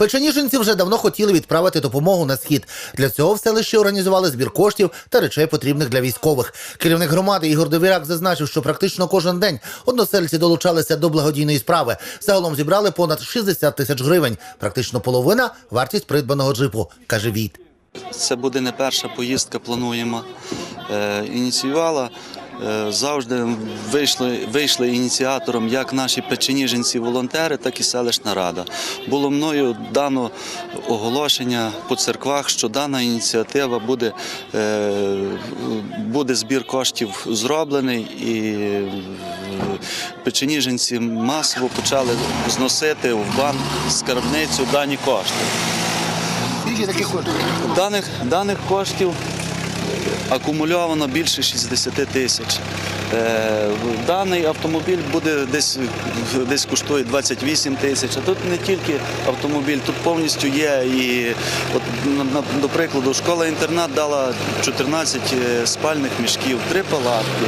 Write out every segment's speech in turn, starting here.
Печеніженці вже давно хотіли відправити допомогу на схід. Для цього в селищі організували збір коштів та речей, потрібних для військових. Керівник громади Ігор Довіряк зазначив, що практично кожен день односельці долучалися до благодійної справи. Загалом зібрали понад 60 тисяч гривень. Практично половина вартість придбаного джипу, каже Війт. Це буде не перша поїздка, плануємо. Е, ініціювала. Е, Завжди вийшли, вийшли ініціатором як наші печеніженці-волонтери, так і селищна рада. Було мною дано оголошення по церквах, що дана ініціатива буде, е, буде збір коштів зроблений, і е, печеніженці масово почали зносити в банк скарбницю дані кошти. Даних, даних коштів акумульовано більше 60 тисяч. Е, Даний автомобіль буде десь, десь коштує 28 тисяч. А тут не тільки автомобіль, тут повністю є і, от, до прикладу, школа-інтернат дала 14 е, спальних мішків, три палатки,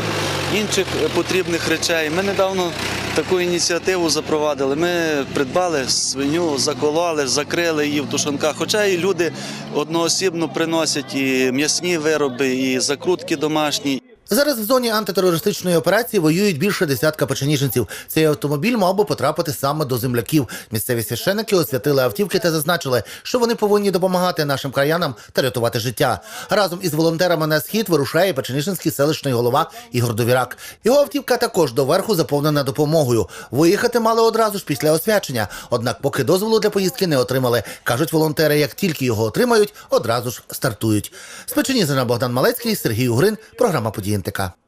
інших е, потрібних речей. Ми недавно таку ініціативу запровадили. Ми придбали свиню, закололи, закрили її в тушанках. Хоча і люди одноосібно приносять і м'ясні вироби, і закрутки домашні. Зараз в зоні антитерористичної операції воюють більше десятка печеніженців. Цей автомобіль мав би потрапити саме до земляків. Місцеві священики освятили автівки та зазначили, що вони повинні допомагати нашим краянам та рятувати життя. Разом із волонтерами на схід вирушає печеніжинський селищний голова Ігор Довірак. Його автівка також доверху заповнена допомогою. Виїхати мали одразу ж після освячення. Однак, поки дозволу для поїздки не отримали, кажуть волонтери, як тільки його отримають, одразу ж стартують. З Печеніжина Богдан Малецький, Сергій Угрин, програма «Події The car.